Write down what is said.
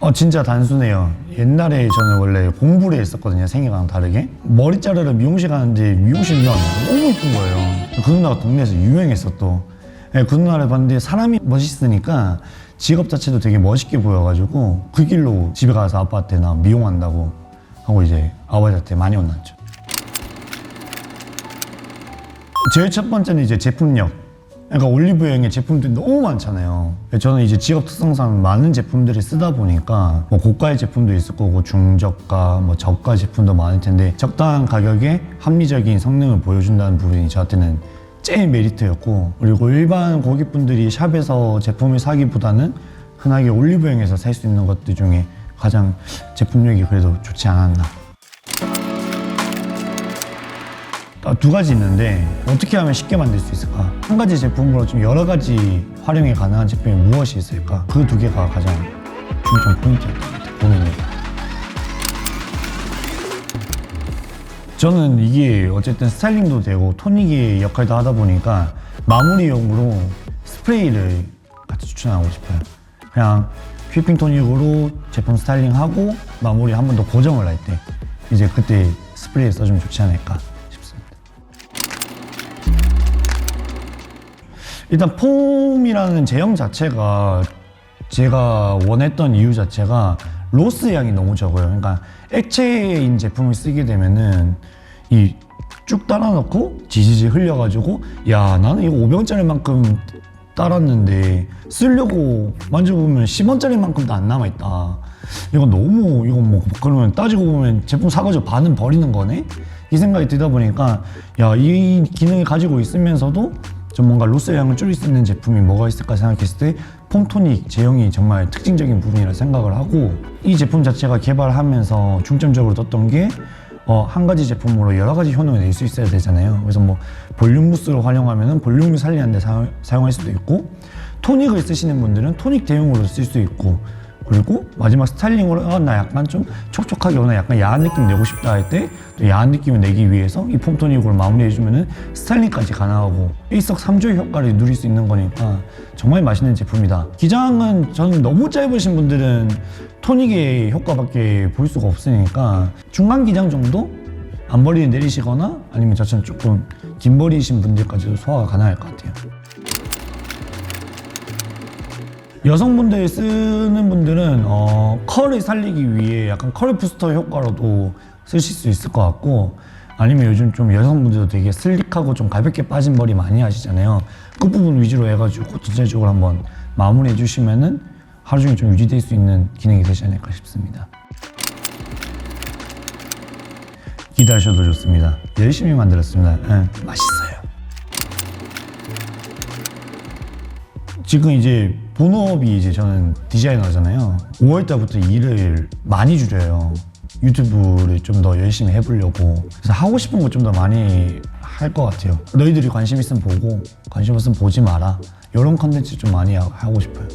어, 진짜 단순해요. 옛날에 저는 원래 공부를 했었거든요. 생애랑 다르게. 머리 자르러 미용실 가는데 미용실 누나가 너무 이쁜 거예요. 그 누나가 동네에서 유명했어 또. 예, 그 누나를 봤는데 사람이 멋있으니까 직업 자체도 되게 멋있게 보여가지고 그 길로 집에 가서 아빠한테 나 미용한다고 하고 이제 아버지한테 많이 혼났죠. 제일 첫 번째는 이제 제품력. 그러니까 올리브영에 제품들이 너무 많잖아요. 저는 이제 직업 특성상 많은 제품들을 쓰다 보니까 뭐 고가의 제품도 있을 거고 중저가, 뭐 저가 제품도 많을 텐데 적당한 가격에 합리적인 성능을 보여준다는 부분이 저한테는 제일 메리트였고 그리고 일반 고객분들이 샵에서 제품을 사기보다는 흔하게 올리브영에서 살 수 있는 것들 중에 가장 제품력이 그래도 좋지 않았나 두 가지 있는데 어떻게 하면 쉽게 만들 수 있을까? 한 가지 제품으로 좀 여러 가지 활용이 가능한 제품이 무엇이 있을까? 그 두 개가 가장 중점 포인트였던 것 같아요. 고민이. 저는 이게 어쨌든 스타일링도 되고 토닉의 역할도 하다 보니까 마무리용으로 스프레이를 같이 추천하고 싶어요. 그냥 휘핑 토닉으로 제품 스타일링하고 마무리 한 번 더 고정을 할 때 이제 그때 스프레이 써주면 좋지 않을까 일단 폼이라는 제형 자체가 제가 원했던 이유 자체가 로스 양이 너무 적어요. 그러니까 액체인 제품을 쓰게 되면은 이 쭉 따라놓고 지지지 흘려가지고 야 나는 이거 500원짜리만큼 따랐는데 쓰려고 만져보면 10원짜리만큼도 안 남아있다. 이거 너무 이거 뭐 그러면 따지고 보면 제품 사가지고 반은 버리는 거네? 이 생각이 들다 보니까 야 이 기능을 가지고 있으면서도 좀 뭔가 로스 양을 줄일 수 있는 제품이 뭐가 있을까 생각했을 때 폼토닉 제형이 정말 특징적인 부분이라 생각을 하고 이 제품 자체가 개발하면서 중점적으로 뒀던 게 어, 한 가지 제품으로 여러 가지 효능을 낼 수 있어야 되잖아요. 그래서 뭐 볼륨 무스를 활용하면 볼륨을 살리는데 사용, 사용할 수도 있고 토닉을 쓰시는 분들은 토닉 대용으로 쓸 수 있고 그리고 마지막 스타일링으로 아, 나 약간 좀 촉촉하게 오나 약간 야한 느낌 내고 싶다 할 때 또 야한 느낌을 내기 위해서 이 폼 토닉으로 마무리해주면은 스타일링까지 가능하고 일석삼조의 효과를 누릴 수 있는 거니까 정말 맛있는 제품이다. 기장은 저는 너무 짧으신 분들은 토닉의 효과밖에 볼 수가 없으니까 중간 기장 정도 앞머리를 내리시거나 아니면 저처럼 조금 긴 머리이신 분들까지도 소화가 가능할 것 같아요. 여성분들 쓰는 분들은 어, 컬을 살리기 위해 약간 컬 부스터 효과로도 쓰실 수 있을 것 같고 아니면 요즘 좀 여성분들도 되게 슬릭하고 좀 가볍게 빠진 머리 많이 하시잖아요. 끝부분 위주로 해가지고 전체적으로 한번 마무리해 주시면은 하루 종일 좀 유지될 수 있는 기능이 되지 않을까 싶습니다. 기대하셔도 좋습니다. 열심히 만들었습니다. 예, 맛있어요. 지금 이제 본업이 이제 저는 디자이너잖아요. 5월 달부터 일을 많이 줄여요. 유튜브를 좀 더 열심히 해보려고. 그래서 하고 싶은 거 좀 더 많이 할 것 같아요. 너희들이 관심 있으면 보고, 관심 없으면 보지 마라. 이런 컨텐츠 좀 많이 하- 하고 싶어요.